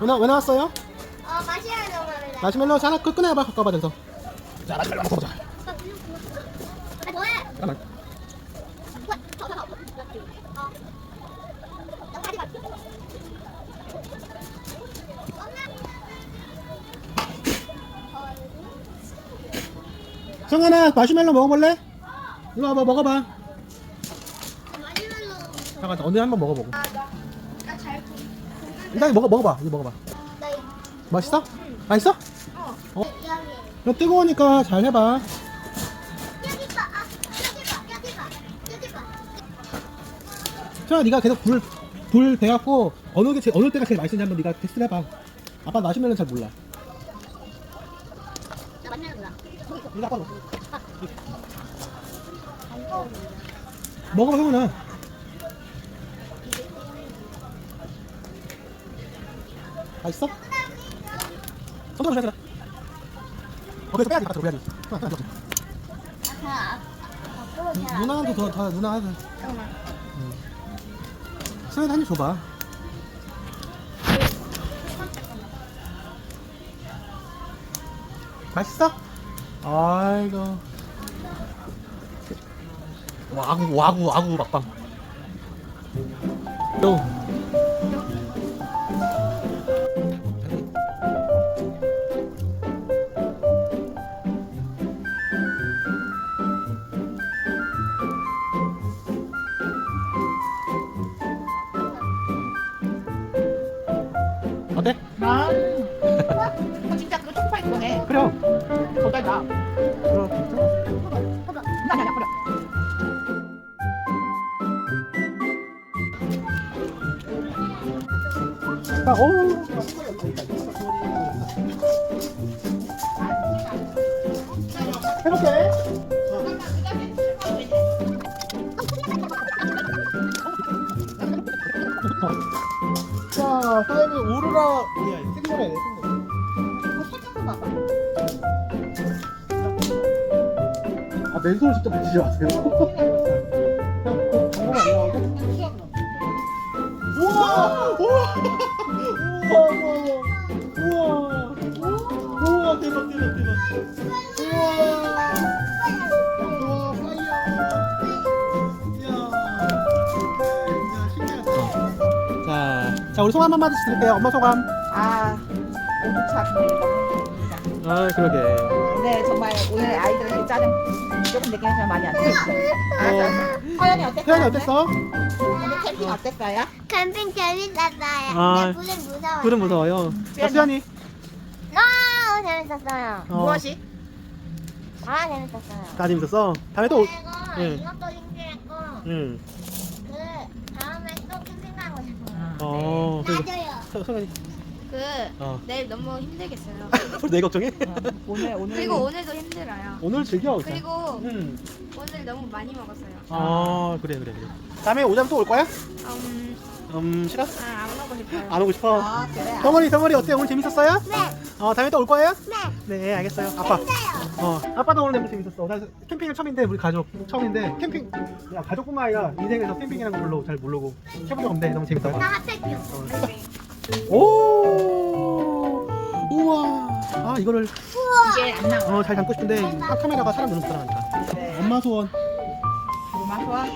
왜, 나, 왜 나왔어요? 어, 마시멜로 먹을래. 마시멜로 하나 끄 꺼내봐 가까봐 돼서 자 마시멜로 한번 먹어 보자 아, 뭐해? 잠깐만 뭐, 저, 저, 저. 어. 나 다리 봐. 성현아 마시멜로 먹어볼래? 이리 와봐 먹어봐 마시멜로. 잠깐 언니 한번 먹어보고 아, 나, 나잘 일단 먹어 먹어봐 이거 먹어봐 나 이거. 맛있어? 맛있어? 어. 어? 여기. 이거 뜨거우니까 잘 해봐 여기 봐. 아, 여기 봐. 여기 봐. 여기 봐. 성현아 네가 계속 불, 불 배갖고 어느 게 제일, 어느 때가 제일 맛있는지 한번 네가 테스트를 해봐 아빠 마시멜로는 잘 몰라 나 마시멜로 몰라. 이거 아빠 먹어 먹어봐 성현아 맛있어? 손톱 그래서 빼야지 바깥으로 빼야지. 아, 앞으로 잘. 누나한테 더, 더 누나한테 잠깐만. 수현이 한입 줘봐 맛있어? 아이고 와구 와구 와구 막방 또 어때? 아, 어, 진짜 그거 초코파이 그거네. 그럼 더 달다. 그럼 아니, 아니, 버려. 아, 오. 해볼게. 자, 사장님 오르라 뭐야? 생거래, 생거. 아, 맨손을 직접 만지지 마세요. 그냥 그 방금 안 나오게. 우와! 우와! 자, 자 우리 소감 한 마디씩 드릴게요. 엄마 소감. 아, 너무 아, 그러게. 오늘 정말 오늘 아이들 짜증 조금 내긴 하지만 많이 안 들었어. 알았어. 서연이 어땠어? 태연이 어땠어? 오늘 캠핑 어땠어요? 캠핑 재밌었어요. 아, 근데 불은 무서워요. 그럼 무서워요. 자, 수연이. 너무 재밌었어요. 어, 무엇이? 아, 재밌었어요. 다 재밌었어. 다음에 또. 올- 그리고 응. 이것도 힘들었고, 응. 그 다음에 또 캠핑 가고 싶어요. 어. 그리고 맞아요. 서- 성현이. 그 어. 내일 너무 힘들겠어요. 내 걱정해? 오늘 오늘 그리고 오늘도 힘들어요. 오늘 즐겨. 그냥. 그리고 응. 오늘 너무 많이 먹었어요. 아, 그래 그래 그래. 다음에 오자면 또 올 거야? 음, 음, 싫어? 아, 안 먹고 싶어요. 안 오고 싶어. 아 그래. 덩어리 덩어리 어때? 오늘 재밌었어요? 네, 어, 다음에 또 올 거예요? 네. 네, 알겠어요. 아빠. 어, 아빠도 오늘 너무 재밌었어. 나 캠핑을 처음인데 우리 가족 처음인데 캠핑 야 가족뿐만 아니라 인생에서 캠핑이라는 걸 별로 잘 모르고 해본 적 없는데 너무 재밌다. 나 핫팩 오, 우와. 아 이거를 이게 안 나와. 어, 잘 담고 싶은데 카- 카메라가 사람 눈을 따라가니까. 네. 엄마 소원. 엄마 소원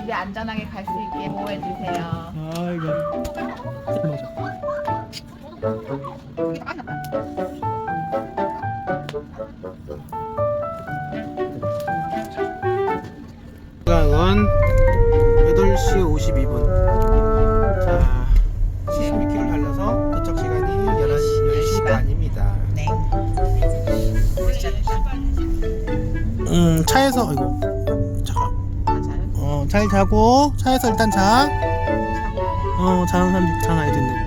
집에 안전하게 갈 수 있게 보호해 주세요. 아 이거. 이게 다 끝났다. 시간은 8시 52분. 자, 음, 차에서 아이고. 잠깐. 어, 잘 자고 차에서 일단 자. 어, 자는 사람 아이들 있네.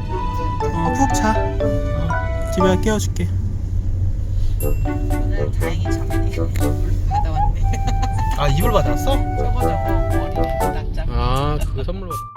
어, 푹 자. 어, 집에 가 깨워줄게. 오늘 다행히 장모님 받아왔네. 아, 이불 받았어? 저거 저거 어린이 낙장. 아, 그거 선물 받았어.